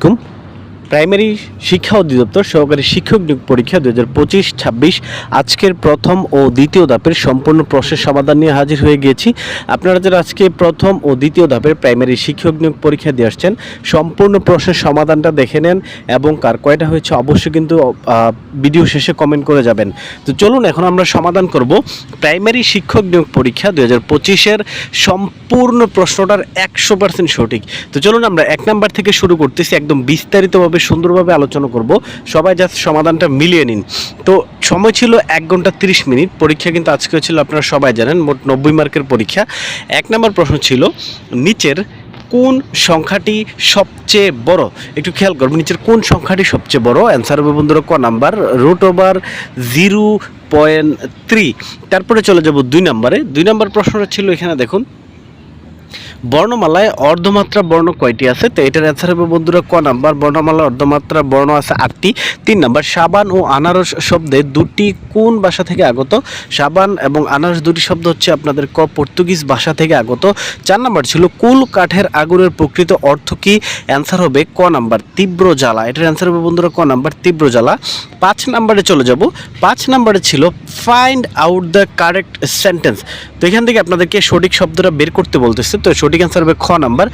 আলাইকুম প্রাইমারি শিক্ষা অধিদপ্তর সহকারী শিক্ষক নিয়োগ পরীক্ষা দু হাজার পঁচিশ, ছাব্বিশ, আজকের প্রথম ও দ্বিতীয় ধাপের সম্পূর্ণ প্রশ্নের সমাধান নিয়ে হাজির হয়ে গিয়েছি। আপনারা যারা আজকে প্রথম ও দ্বিতীয় ধাপের প্রাইমারি শিক্ষক নিয়োগ পরীক্ষা দিয়ে আসছেন, সম্পূর্ণ প্রশ্নের সমাধানটা দেখে নেন এবং কার কয়টা হয়েছে অবশ্যই কিন্তু ভিডিও শেষে কমেন্ট করে যাবেন। তো চলুন এখন আমরা সমাধান করব। প্রাইমারি শিক্ষক নিয়োগ পরীক্ষা দু হাজার পঁচিশের সম্পূর্ণ প্রশ্নটার একশো পার্সেন্ট সঠিক। তো চলুন আমরা এক নাম্বার থেকে শুরু করতেছি, একদম বিস্তারিতভাবে সুন্দরভাবে আলোচনা করব। সবাই জাস্ট সমাধানটা মিলিয়ে নিন। তো সময় ছিল এক ঘণ্টা তিরিশ মিনিট। পরীক্ষা কিন্তু আজকে ছিল, আপনারা সবাই জানেন, মোট নব্বই মার্কের পরীক্ষা। এক নম্বর প্রশ্ন ছিল, নিচের কোন সংখ্যাটি সবচেয়ে বড়? একটু খেয়াল করবেন, নিচের কোন সংখ্যাটি সবচেয়ে বড়? অ্যান্সার হবে বন্ধুরা ক number root over zero point three তারপরে চলে যাব দুই নম্বরে। দুই নম্বর প্রশ্নটা ছিল এখানে দেখুন বর্ণমালায় অর্ধমাত্রা বর্ণ কয়টি আছে? তো এটার অ্যান্সার হবে বন্ধুরা ক নাম্বার। বর্ণমালায় অর্ধমাত্রা বর্ণ আছে আটটি। তিন নাম্বার, সাবান ও আনারস শব্দে দুটি কোন ভাষা থেকে আগত? সাবান এবং আনারস দুটি শব্দ হচ্ছে আপনাদের ক পর্তুগিজ ভাষা থেকে আগত। চার নাম্বার ছিল, কুল কাঠের আগুনের প্রকৃত অর্থ কি? অ্যান্সার হবে ক নাম্বার, তীব্র জ্বালা। এটার অ্যান্সার হবে বন্ধুরা ক নাম্বার, তীব্র জ্বালা। পাঁচ নাম্বারে চলে যাব। পাঁচ নাম্বারে ছিল find out the correct sentence তো এখান থেকে আপনাদেরকে সঠিক শব্দটা বের করতে বলতেছে। তো সঠিক অ্যান্সার হবে খ নাম্বার।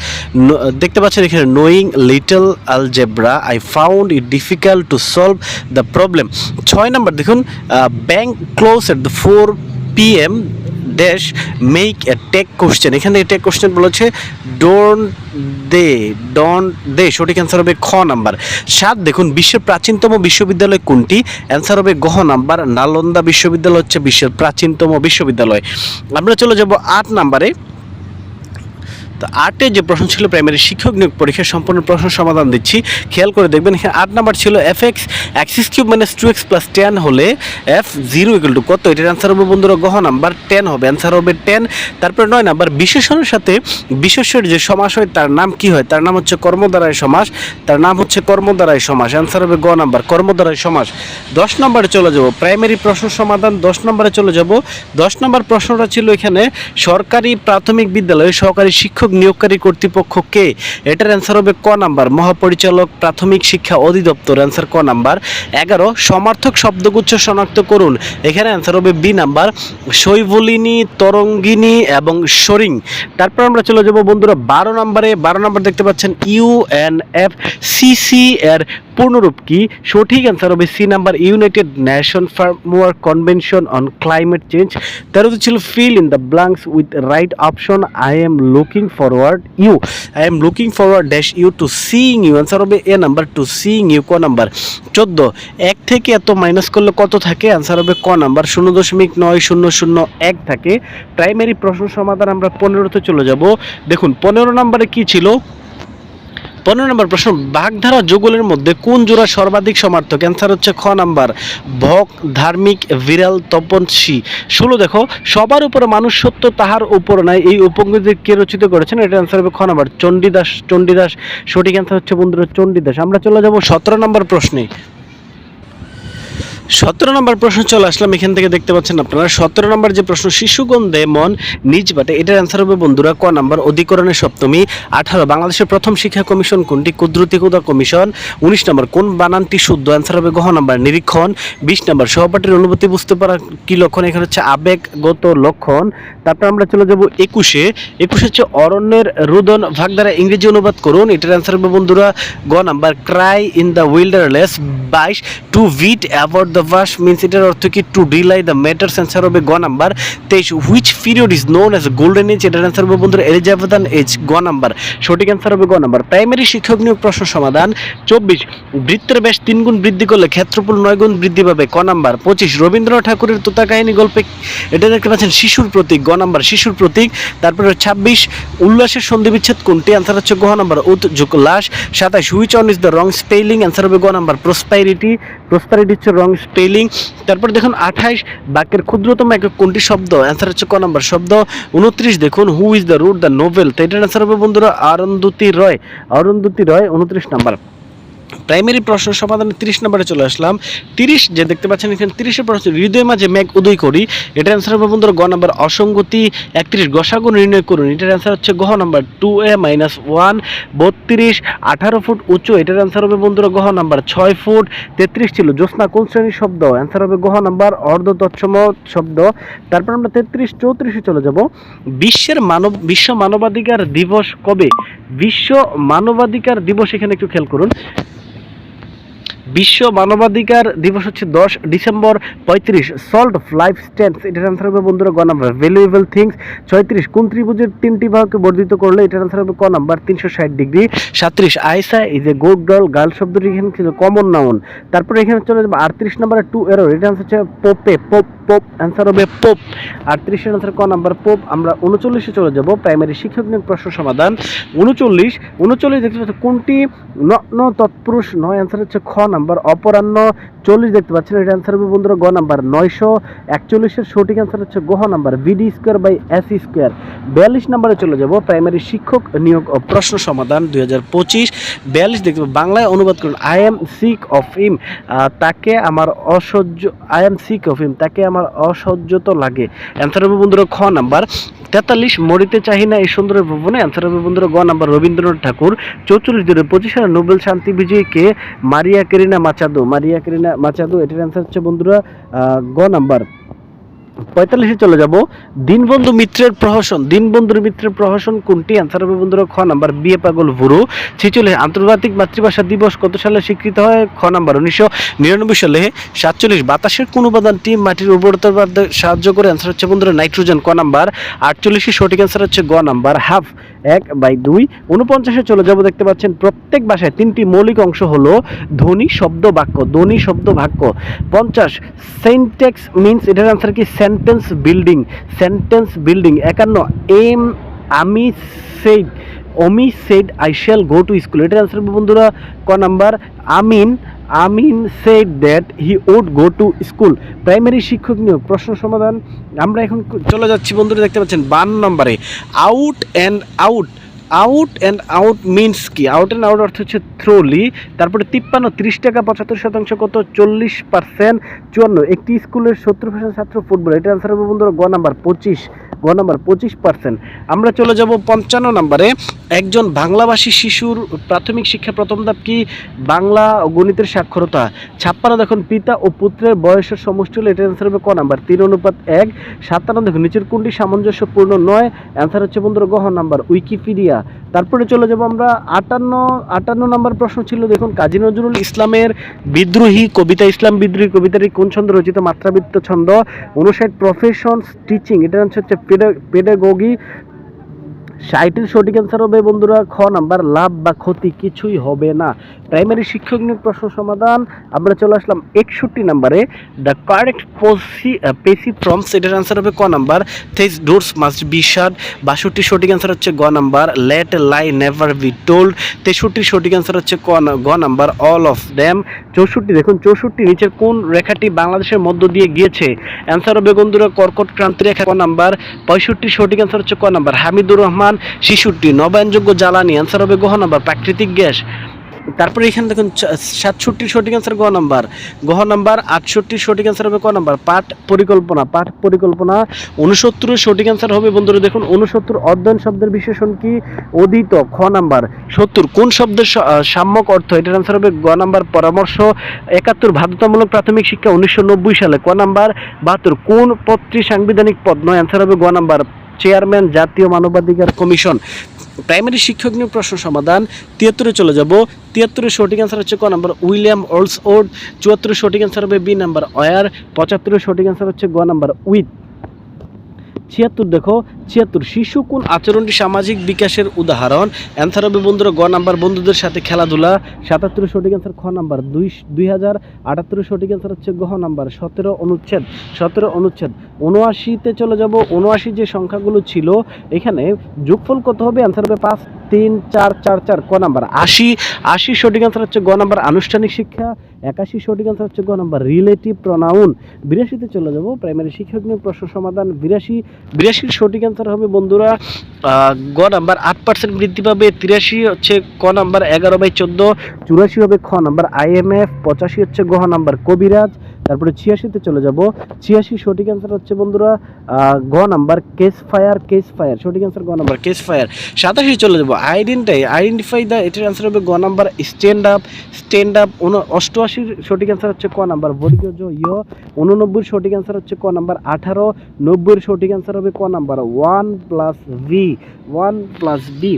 দেখতে পাচ্ছেন এখানে knowing little algebra I found it difficult to solve the problem ছয় নাম্বার, দেখুন bank close at the four P M dash make a tag question এখানে টেক কোশ্চেন বলেছে ডোন্ট দে ডন্ট দে সঠিক answer হবে খ number. সাত, দেখুন, বিশ্বের প্রাচীনতম বিশ্ববিদ্যালয় কোনটি? অ্যান্সার হবে গহ নাম্বার। নালন্দা বিশ্ববিদ্যালয় হচ্ছে বিশ্বের প্রাচীনতম বিশ্ববিদ্যালয়। আমরা চলে যাব আট নাম্বারে। তো আটে যে প্রশ্ন ছিল প্রাইমারি শিক্ষক নিয়োগ পরীক্ষার সম্পূর্ণ প্রশ্ন সমাধান দিচ্ছি। খেয়াল করে দেখবেন, এখানে আট নাম্বার ছিল F X axis cube minus two X plus ten হলে এফ জিরো ইকুয়াল টু কত? এটার অ্যান্সার হবে বন্ধুরা গহ নাম্বার টেন হবে। অ্যান্সার হবে টেন তারপরে নয় নাম্বার, বিশেষণের সাথে বিশেষ্যের যে সমাস হয়, তার নাম কি হয়? তার নাম হচ্ছে কর্মদ্বারায় সমাস, তার নাম হচ্ছে কর্মদ্বারায় সমাস। অ্যান্সার হবে গ নাম্বার কর্মদ্বারায় সমাস। দশ নম্বরে চলে যাব প্রাইমারি প্রশ্ন সমাধান, দশ নম্বরে চলে যাব। দশ নম্বর প্রশ্নটা ছিল এখানে সরকারি প্রাথমিক বিদ্যালয়ে সহকারী শিক্ষক নিয়োগকারী কর্তৃপক্ষ কে এটার অ্যান্সার হবে ক নাম্বার। মহাপরিচালক প্রাথমিক শিক্ষা অধিদপ্তর অ্যান্সার ক নাম্বার। এগারো, সমার্থক শব্দগুচ্ছ শনাক্ত করুন। এখানে অ্যান্সার হবে বি নাম্বার। শৈবলিনী, তরঙ্গিনী এবং সরিং। তারপর আমরা চলে যাব বন্ধুরা, বারো নাম্বারে। বারো নাম্বার দেখতে পাচ্ছেন ইউ এন এফ সিসি এর পূর্ণরূপ কি? সঠিক অ্যান্সার হবে C number United Nation Framework Convention on Climate Change তেরোতে ছিল fill in the blanks with right option I am looking forward you I am looking forward dash you to seeing you answer হবে A number to seeing you ক number? চোদ্দ। এক থেকে এত minus করলে কত থাকে? অ্যান্সার হবে ক নাম্বার। শূন্য দশমিক নয় শূন্য শূন্য এক থাকে। প্রাইমারি প্রশ্ন সমাধান আমরা পনেরোতে চলে যাব। দেখুন, পনেরো নাম্বারে কি ছিল? পনেরো নম্বর প্রশ্ন, বাগধারা যুগলের মধ্যে কোন জোড়া সর্বাধিক সমার্থক? অ্যান্সার হচ্ছে খ নাম্বার, ভক, ধার্মিক, বিড়াল তপনসি ষোলো দেখো, সবার উপরে মানুষ সত্য, তাহার উপর নাই। এই উপঙ্গতি কে রচিত করেছেন? এটা অ্যান্সার হবে খ নাম্বার, চণ্ডীদাস চণ্ডীদাস। সঠিক অ্যান্সার হচ্ছে বন্ধুরা চণ্ডীদাস। আমরা চলে যাব সতেরো নম্বর প্রশ্নে। সতেরো নম্বর প্রশ্ন, চলে আসলাম। এখান থেকে দেখতে পাচ্ছেন আপনারা, সতেরো নম্বর যে প্রশ্ন, শিশুগন্ধে মন নিজ বাটে, এটার অ্যান্সার হবে বন্ধুরা, ক নাম্বার অধিকরণের সপ্তমী, আঠারো, বাংলাদেশের প্রথম শিক্ষা কমিশন কোনটি কুদ্রুতিকুদা কমিশন, উনিশ নম্বর, কোন বানানটি শুদ্ধ অ্যান্সার হবে গহ নাম্বার, নিরীক্ষণ, বিশ নম্বর, সহপাঠীর অনুভূতি বুঝতে পারা কি লক্ষণ, এখানে হচ্ছে আবেগগত লক্ষণ, তারপর আমরা চলে যাব একুশে একুশে হচ্ছে অরণ্যের রুদন ভাগ দ্বারা ইংরেজি অনুবাদ করুন, এটার অ্যান্সার হবে বন্ধুরা, গ number cry in the wilderness বাইশ to beat about the bush means এটার অর্থ কি? To delay the matters answer হবে গ নাম্বার তেইশ which period is known as golden age এটার অ্যান্সার হবে বন্ধুরা এলিজাবেথান এজ গ নাম্বার সঠিক অ্যান্সার হবে গ নাম্বার প্রাইমারি শিক্ষক নিয়োগ প্রশ্ন সমাধান, চব্বিশ, বৃত্তের ব্যাস তিন গুণ বৃদ্ধি করলে ক্ষেত্রফল নয় গুণ বৃদ্ধি পাবে ক নাম্বার পঁচিশ, রবীন্দ্রনাথ ঠাকুরের তোতা কাহিনী গল্পে, এটা দেখতে পাচ্ছেন, শিশুর প্রতীক গ নাম্বার শিশুর প্রতীক। তারপরে ছাব্বিশ, উল্লাসের সন্ধি বিচ্ছেদ কোনটি? অ্যান্সার হচ্ছে গ নাম্বার উৎযোগ লাশ। সাতাশ which one is the wrong spelling answer হবে গ নাম্বার প্রসপাইরিটি প্রসপারিটি হচ্ছে রং স্পেলিং তারপর দেখুন আঠাইশ, বাক্যের ক্ষুদ্রতম একক কোনটি শব্দ? অ্যান্সার হচ্ছে ক নম্বর শব্দ। উনত্রিশ, দেখুন who is the wrote the novel তো এটার অ্যান্সার হবে বন্ধুরা, অরুন্ধতি রয়। অরুন্ধুতি রয়, উনত্রিশ নাম্বার। প্রাইমারি প্রশ্ন সমাধানে তিরিশ নম্বরে চলে আসলাম। তিরিশ, যে দেখতে পাচ্ছেন এখানে তিরিশের প্রশ্ন, হৃদয় মাঝে মেঘ উদয় করি। এটার অ্যান্সার হবে বন্ধুরা গ নাম্বার অসঙ্গতি একত্রিশ, গসাগু নির্ণয় করুন। এটার অ্যান্সার হচ্ছে গহ number two A minus one বত্রিশ, আঠারো ফুট উঁচু। এটার অ্যান্সার হবে বন্ধুরা গহ নাম্বার ছয় ফুট, তেত্রিশ ছিল। জ্যোৎস্না কোন শ্রেণির শব্দ? অ্যান্সার হবে গহ নাম্বার অর্ধ তৎসম শব্দ। তারপর আমরা তেত্রিশ, চৌত্রিশে চলে যাব। বিশ্বের মানব, বিশ্ব মানবাধিকার দিবস কবে? বিশ্ব মানবাধিকার দিবস এখানে একটু খেয়াল করুন। বিশ্ব মানবাধিকার দিবস হচ্ছে দশ ডিসেম্বর, পঁয়ত্রিশ সল্ট লাইফ স্ট্যান্ডস এটার আনসার হবে বন্ধুরা গ নাম্বার। ভ্যালুয়েবল থিংস ছয়ত্রিশ কোন ত্রিভুজের তিনটি ভাগকে বর্ধিত করলে এটার আনসার হবে ক নাম্বার, তিনশো ষাট degree. সাত্রিশ Ayesha is a good doll girl শব্দটি এখানে ছিল কমন নাউন তারপরে এখানে চলে যাবে আটত্রিশ নাম্বার টু এরো এটা আনসার হচ্ছে পোপে পোপ পোপ অ্যান্সার হবে পোপ আটত্রিশের আনসার ক নাম্বার পোপ আমরা উনচল্লিশে চলে যাব প্রাইমারি শিক্ষক নিয়োগ প্রশ্ন সমাধান। উনচল্লিশ উনচল্লিশ দেখতে পাচ্ছি কোনটি? ন তৎপুরুষ, নয় অ্যান্সার হচ্ছে খ নাম্বার অপরাহ্ন চল্লিশ দেখতে পাচ্ছেন, এটা অ্যান্সার হবে বন্ধুরা গ নাম্বার নয়শো একচল্লিশের সঠিক অ্যান্সার হচ্ছে গহ number BD square by S square বিয়াল্লিশ নাম্বারে চলে যাব প্রাইমারি শিক্ষক নিয়োগ প্রশ্ন সমাধান দুই হাজার পঁচিশ। বিয়াল্লিশ দেখতে বাংলায় অনুবাদ করুন আই এম সিক অফ ইম তাকে আমার অসহ্য আই এম সিক অফ ইম তাকে আমার অসহ্যত লাগে। অ্যান্সার হবে বন্ধুরা খ নাম্বার। তেতাল্লিশ, মরিতে চাহি না এই সুন্দর ভবনে? অ্যান্সার হবে বন্ধুরা গ নাম্বার, রবীন্দ্রনাথ ঠাকুর। চৌচল্লিশ দিনের পঁচিশ সালে নোবেল শান্তি বিজয়ীকে মারিয়া কেরিনা মাচাদু? মারিয়া কেরিনা মাচাদো, এটার অ্যান্সার হচ্ছে বন্ধুরা গ নাম্বার। পঁয়তাল্লিশে চলে যাব। দীনবন্ধু মিত্রের প্রহসন। দীনবন্ধুর মিত্রের প্রহসন কোনটি? অ্যান্সার হবে বন্ধুরা, খ নাম্বার বিয়ে পাগল ভুরু। ছেচল্লিশ, আন্তর্জাতিক মাতৃভাষা দিবস কত সালে স্বীকৃত হয়? খ নাম্বার, উনিশশো নিরানব্বই সালে। সাতচল্লিশ, বাতাসের কোন উপাদানটি মাটির উর্বরতার সাহায্য করে। অ্যান্সার হচ্ছে বন্ধুরা নাইট্রোজেন ক নাম্বার। আটচল্লিশের সঠিক অ্যান্সার হচ্ছে গ নাম্বার হাফ এক বাই দুই। উনপঞ্চাশে চলে যাব, দেখতে পাচ্ছেন প্রত্যেক ভাষায় তিনটি মৌলিক অংশ হলো ধ্বনি, শব্দ, বাক্য। ধ্বনি, শব্দ, বাক্য। পঞ্চাশ সেন্টেক্স মিনস এটার আনসার কি? সেন্টেন্স বিল্ডিং সেন্টেন্স বিল্ডিং একান্ন এম আমি said Omi said I shall go to school এটার আনসার বন্ধুরা, ক number? Amin Amin said that he would go to school primary শিক্ষক নিয়োগ, প্রশ্ন সমাধান। আমরা এখন চলে যাচ্ছি বন্ধুরা, দেখতে পাচ্ছেন বান নম্বরে। Out and out out and out means কি? আউট অ্যান্ড আউট অর্থ হচ্ছে থ্রোলি তারপরে তিপ্পান্ন, ত্রিশ টাকা পঁচাত্তর শতাংশ, কত? চল্লিশ পার্সেন্ট চুয়ান্ন। একটি স্কুলের সত্তর পার্সেন্ট ছাত্র ফুটবল এটা আনসার হবে বন্ধুরা গ নাম্বার, পঁচিশ। গ নাম্বার পঁচিশ পার্সেন্ট। আমরা চলে যাব পঞ্চান্ন নাম্বারে। একজন বাংলাভাষী শিশুর প্রাথমিক শিক্ষা প্রথম ধাপ কি? বাংলা ও গণিতের সাক্ষরতা। ছাপ্পান্ন দেখুন, পিতা ও পুত্রের বয়সের সমষ্টি হলো এটা অ্যান্সার হবে ক নাম্বার? তিন অনুপাত এক, সাতান্ন দেখুন, নিচের কোনটি সামঞ্জস্যপূর্ণ? নয় অ্যান্সার হচ্ছে বন্ধুরা গহ নাম্বার, উইকিপিডিয়া। তারপরে চলে যাব আমরা আটান্ন আটান্ন নম্বর প্রশ্ন ছিল, দেখুন, কাজী নজরুল ইসলামের বিদ্রোহী কবিতা, ইসলাম বিদ্রোহী কবিতাটি কোন ছন্দ রচিত? মাত্রাবৃত্ত ছন্দ অনুসাইড প্রফেশনস টিচিং এটা হচ্ছে পেডাগোগি ষাটের সঠিক অ্যান্সার হবে বন্ধুরা, খ নাম্বার, লাভ বা ক্ষতি কিছুই হবে না। প্রাইমারি শিক্ষক নিয়োগ প্রশ্ন সমাধান, আমরা চলে আসলাম একষট্টি নাম্বারে। দ্য কারেক্ট পসি পেসি ফ্রমস এটার অ্যান্সার হবে ক number these doors must be shut বাষট্টি সঠিক অ্যান্সার হচ্ছে গ number let lie never be told তেষট্টির সঠিক অ্যান্সার হচ্ছে ক গ নাম্বার অল অফ দ্যাম চৌষট্টি, দেখুন, চৌষট্টি নিচের কোন রেখাটি বাংলাদেশের মধ্য দিয়ে গিয়েছে? অ্যান্সার হবে বন্ধুরা, কর্কট ক্রান্তি রেখা ক নাম্বার, পঁয়ষট্টি সঠিক অ্যান্সার হচ্ছে ক নাম্বার, হামিদুর রহমান। শিশুটি নবায়নযোগ্য জ্বালানি অ্যান্সার হবে গহ নাম্বার, প্রাকৃতিক গ্যাস। তারপরে এখানে দেখুন সাতষট্টির সঠিক অ্যান্সার গ নাম্বার। গহ নাম্বার আটষট্টির সঠিক অ্যান্সার হবে ক নাম্বার? পাঠ পরিকল্পনা পাঠ পরিকল্পনা। উনসত্তরের সঠিক অ্যান্সার হবে বন্ধুরা দেখুন উনসত্তর অধ্যয়ন শব্দের বিশেষণ কি? অধীত খ নাম্বার। সত্তর, কোন শব্দের সাম্যক অর্থ? এটার অ্যান্সার হবে গ নাম্বার, পরামর্শ। একাত্তর বাধ্যতামূলক প্রাথমিক শিক্ষা উনিশশো নব্বই সালে। ক নাম্বার, বাহাত্তর, কোন পদটি সাংবিধানিক পদ? নয়, অ্যান্সার হবে গ নাম্বার। চেয়ারম্যান, জাতীয় মানবাধিকার কমিশন। প্রাইমারি শিক্ষক নিয়োগ প্রশ্ন সমাধান, তিয়াত্তরে চলে যাব। তিয়াত্তরের সঠিক অ্যান্সার হচ্ছে ক নাম্বার? উইলিয়াম ওল্স ওড চুয়াত্তরের সঠিক অ্যান্সার হবে বি নাম্বার অয়ার। পঁচাত্তরের সঠিক অ্যান্সার হচ্ছে গ নাম্বার উইথ। ছিয়াত্তর দেখো, ছিয়াত্তর শিশু কোন আচরণটি সামাজিক বিকাশের উদাহরণ? অ্যান্সার হবে বন্ধুরা, গ নাম্বার বন্ধুদের সাথে খেলাধুলা। সাতাত্তর সঠিক অ্যান্সার খ নাম্বার। দুই দুই হাজার আটাত্তর সঠিক অ্যান্সার হচ্ছে গহ নাম্বার। সতেরো অনুচ্ছেদ সতেরো অনুচ্ছেদ। উনআশিতে চলে যাব, উনআশি যে সংখ্যাগুলো ছিল, এখানে যোগফল কত হবে? অ্যান্সার হবে পাঁচ। তিন চার চার চার, ক নাম্বার? আশি আশি সঠিক অ্যান্সার হচ্ছে গ নাম্বার আনুষ্ঠানিক শিক্ষা, একাশি সঠিক অ্যান্সার হচ্ছে গ নাম্বার রিলেটিভ প্রনাউন বিরাশিতে চলে যাব প্রাইমারি শিক্ষক নিয়োগ, প্রশ্ন সমাধান, বিরাশি, বিরাশির সঠিক অ্যান্সার হবে বন্ধুরা গ নাম্বার আট পার্সেন্ট বৃদ্ধি পাবে, তিরাশি হচ্ছে ক নাম্বার এগারো বাই চোদ্দ, চুরাশি হবে খ নাম্বার আইএমএফ পঁচাশি হচ্ছে গহ নাম্বার কবিরাজ তারপরে ছিয়াশিতে চলে যাব। ছিয়াশি সঠিক অ্যান্সার হচ্ছে বন্ধুরা গ number case fire case fire সঠিক অ্যান্সার গ নাম্বার কেস ফায়ার সাতাশি চলে যাব। আইডেন্টাই আইডেন্টিফাই দ্য এটার অ্যান্সার হবে গ number stand up stand up অষ্টআশির সঠিক অ্যান্সার হচ্ছে ক নাম্বার বর্গীয় ইয় উননব্বই সঠিক অ্যান্সার হচ্ছে ক নাম্বার, আঠারো। নব্বইয়ের সঠিক অ্যান্সার হবে ক number one plus V one plus B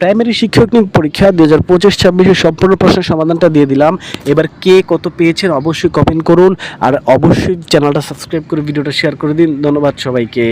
primary শিক্ষক নিয়োগ পরীক্ষা দু হাজার পঁচিশ, ছাব্বিশের সম্পূর্ণ প্রশ্নের সমাধানটা দিয়ে দিলাম। এবার কে কত পেয়েছেন অবশ্যই কমেন্ট করুন। আর অবশ্যই চ্যানেলটা সাবস্ক্রাইব করে ভিডিওটা শেয়ার করে দিন। ধন্যবাদ সবাইকে।